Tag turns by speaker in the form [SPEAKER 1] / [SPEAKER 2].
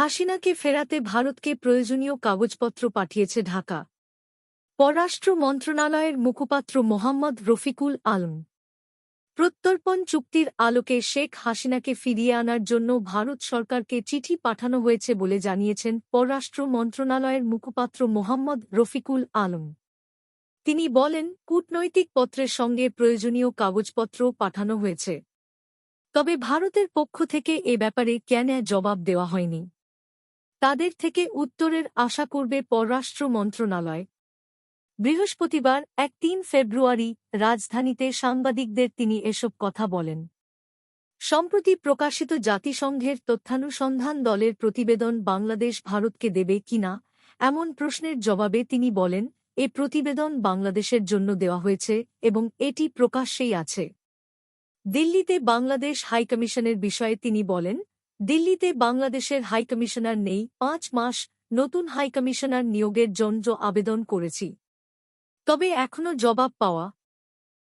[SPEAKER 1] হাসিনাকে ফেরাতে ভারতকে প্রয়োজনীয় কাগজপত্র পাঠিয়েছে ঢাকা। পররাষ্ট্র মন্ত্রণালয়ের মুখপাত্র মোহাম্মদ রফিকুল আলম। প্রত্যর্পণ চুক্তির আলোকে শেখ হাসিনাকে ফিরিয়ে আনার জন্য ভারত সরকারকে চিঠি পাঠানো হয়েছে বলে জানিয়েছেন পররাষ্ট্র মন্ত্রণালয়ের মুখপাত্র মোহাম্মদ রফিকুল আলম। তিনি বলেন, কূটনৈতিক পত্রের সঙ্গে প্রয়োজনীয় কাগজপত্র পাঠানো হয়েছে। তবে ভারতের পক্ষ থেকে এ ব্যাপারে কেন জবাব দেওয়া হয়নি? তাদের থেকে উত্তরের আশা করবে পররাষ্ট্র মন্ত্রণালয়। বৃহস্পতিবার, এক তিন ফেব্রুয়ারি, রাজধানীতে সাংবাদিকদের তিনি এসব কথা বলেন। সম্প্রতি প্রকাশিত জাতিসংঘের তথ্যানুসন্ধান দলের প্রতিবেদন বাংলাদেশ ভারতকে দেবে কিনা এমন প্রশ্নের জবাবে তিনি বলেন, এ প্রতিবেদন বাংলাদেশের জন্য দেওয়া হয়েছে এবং এটি প্রকাশ্যেই আছে। দিল্লিতে বাংলাদেশ হাইকমিশনের বিষয়ে তিনি বলেন দিল্লিতে বাংলাদেশের হাইকমিশনার নেই, পাঁচ মাস নতুন হাইকমিশনার নিয়োগের জন্য আবেদন করেছি। তবে এখনও জবাব পাওয়া